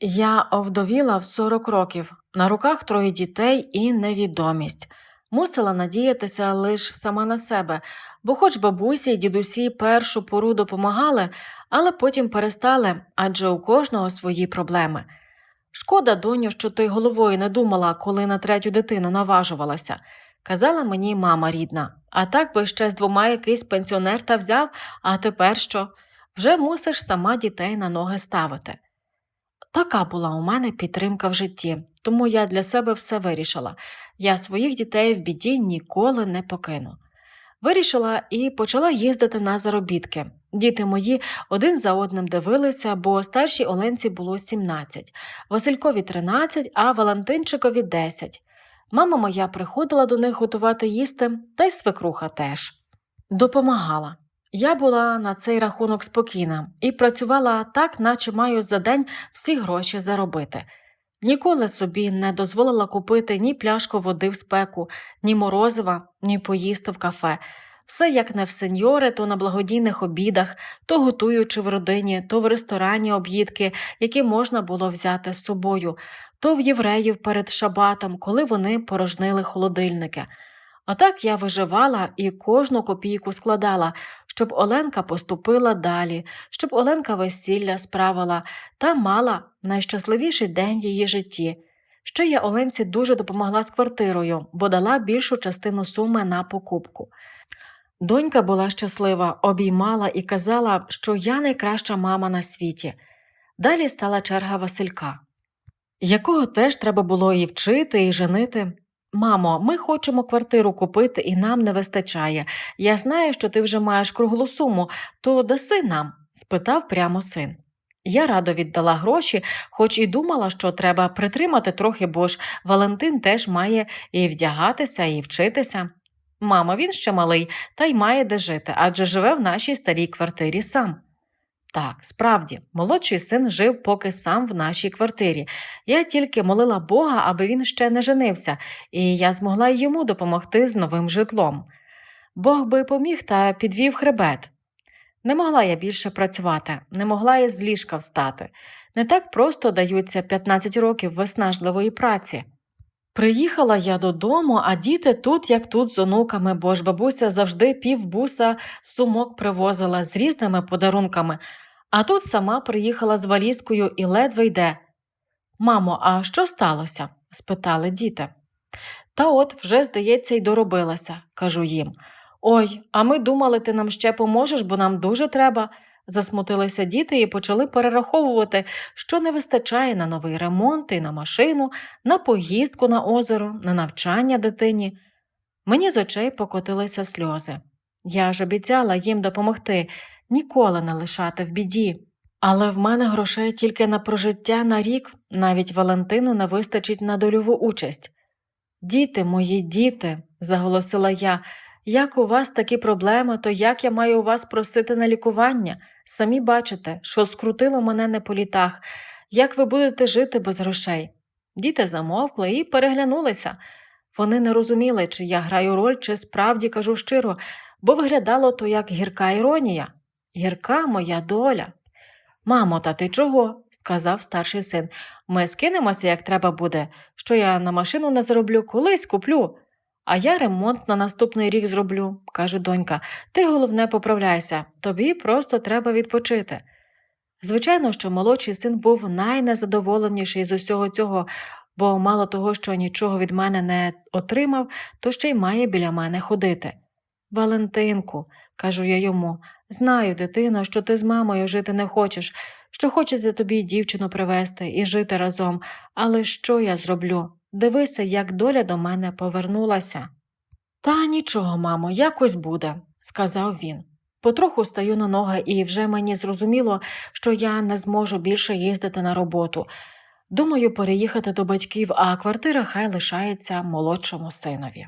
Я овдовіла в 40 років, на руках троє дітей і невідомість. Мусила надіятися лише сама на себе, бо хоч бабусі й дідусі першу пору допомагали, але потім перестали, адже у кожного свої проблеми. Шкода, доню, що ти головою не думала, коли на третю дитину наважувалася, казала мені мама рідна. А так би ще з двома якийсь пенсіонер та взяв, а тепер що? Вже мусиш сама дітей на ноги ставити. Така була у мене підтримка в житті, тому я для себе все вирішила. Я своїх дітей в біді ніколи не покину. Вирішила і почала їздити на заробітки. Діти мої один за одним дивилися, бо старшій Оленці було 17, Василькові 13, а Валентинчикові 10. Мама моя приходила до них готувати їсти, та й свекруха теж. Допомагала. Я була на цей рахунок спокійна і працювала так, наче маю за день всі гроші заробити. Ніколи собі не дозволила купити ні пляшку води в спеку, ні морозива, ні поїсти в кафе. Все як не в сеньори, то на благодійних обідах, то готуючи в родині, то в ресторані об'їдки, які можна було взяти з собою, то в євреїв перед шабатом, коли вони порожнили холодильники. Отак я виживала і кожну копійку складала, щоб Оленка поступила далі, щоб Оленка весілля справила та мала найщасливіший день в її житті. Ще я Оленці дуже допомогла з квартирою, бо дала більшу частину суми на покупку. Донька була щаслива, обіймала і казала, що я найкраща мама на світі. Далі стала черга Василька, якого теж треба було і вчити, і женити. Мамо, ми хочемо квартиру купити і нам не вистачає. Я знаю, що ти вже маєш круглу суму, то даси нам? спитав прямо син. Я радо віддала гроші, хоч і думала, що треба притримати трохи, бо ж Валентин теж має і вдягатися, і вчитися. Мамо, він ще малий, та й має де жити, адже живе в нашій старій квартирі сам. Так, справді, молодший син жив поки сам в нашій квартирі. Я тільки молила Бога, аби він ще не женився, і я змогла й йому допомогти з новим житлом. Бог би поміг та підвів хребет. Не могла я більше працювати, не могла я з ліжка встати. Не так просто даються 15 років виснажливої праці. Приїхала я додому, а діти тут, як тут, з онуками, бо ж бабуся завжди півбуса сумок привозила з різними подарунками, а тут сама приїхала з валізкою і ледве йде. Мамо, а що сталося? спитали діти. Та от вже, здається, й доробилася, кажу їм. Ой, а ми думали, ти нам ще поможеш, бо нам дуже треба. Засмутилися діти і почали перераховувати, що не вистачає на новий ремонт і на машину, на поїздку на озеро, на навчання дитині. Мені з очей покотилися сльози. Я ж обіцяла їм допомогти, ніколи не лишати в біді. Але в мене грошей тільки на прожиття на рік, навіть Валентину не вистачить на дольову участь. Діти, мої діти, заголосила я, як у вас такі проблеми, то як я маю у вас просити на лікування? Самі бачите, що скрутило мене не по літах, як ви будете жити без грошей. Діти замовкли і переглянулися. Вони не розуміли, чи я граю роль, чи справді кажу щиро, бо виглядало то як гірка іронія. Гірка моя доля. Мамо, та ти чого? сказав старший син. Ми скинемося, як треба буде, що я на машину не зароблю, колись куплю. А я ремонт на наступний рік зроблю, каже донька. Ти головне поправляйся, тобі просто треба відпочити. Звичайно, що молодший син був найнезадоволеніший з усього цього, бо мало того, що нічого від мене не отримав, то ще й має біля мене ходити. Валентинку, кажу я йому, знаю, дитино, що ти з мамою жити не хочеш, що хочеться тобі дівчину привезти і жити разом, але що я зроблю? Дивися, як доля до мене повернулася. Та нічого, мамо, якось буде, сказав він. Потроху стаю на ноги, і вже мені зрозуміло, що я не зможу більше їздити на роботу. Думаю, переїхати до батьків, а квартира хай лишається молодшому синові.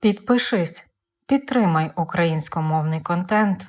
Підпишись, підтримай українськомовний контент.